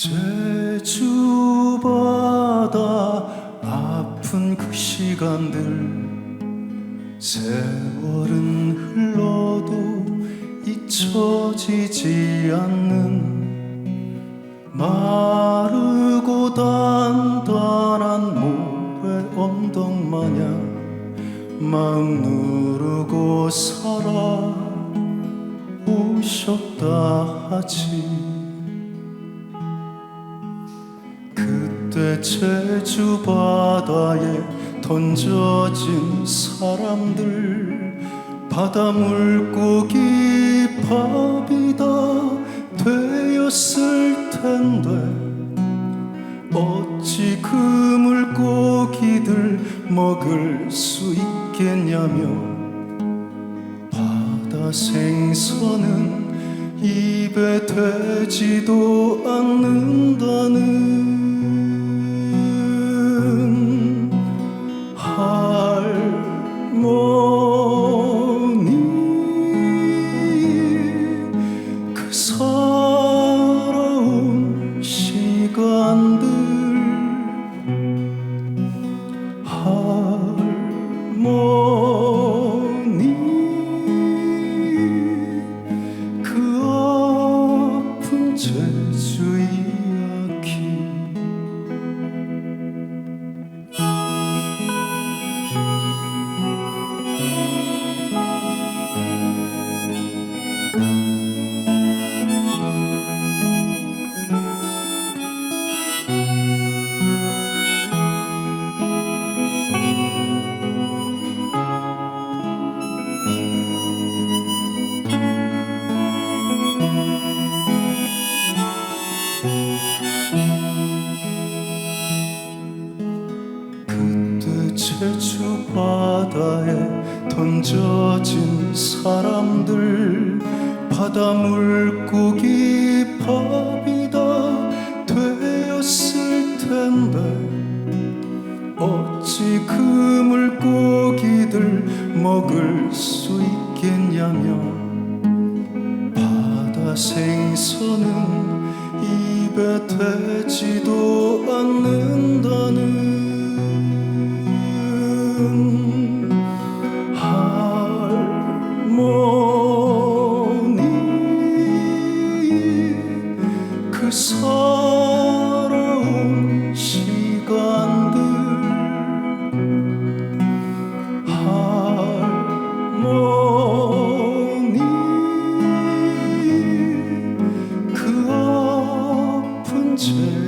제주 바다 아픈 그 시간들. 세월은 흘러도 잊혀지지 않는 마르고 단단한 모래 언덕 마냥 마음 누르고 살아 오셨다 하지 제주 바다에 던져진 사람들 바다 물고기 밥이다 되었을 텐데 어찌 그 물고기들 먹을 수 있겠냐며. 바다 생선은 입에 되지도 않는다는 시 던져진 사람들 바다 물고기 밥이다 되었을 텐데. 어찌 그 물고기들 먹을 수 있겠냐며. 바다 생선은 입에 되지도 않는다는 서러운 시간들 할머니 그 아픈 죄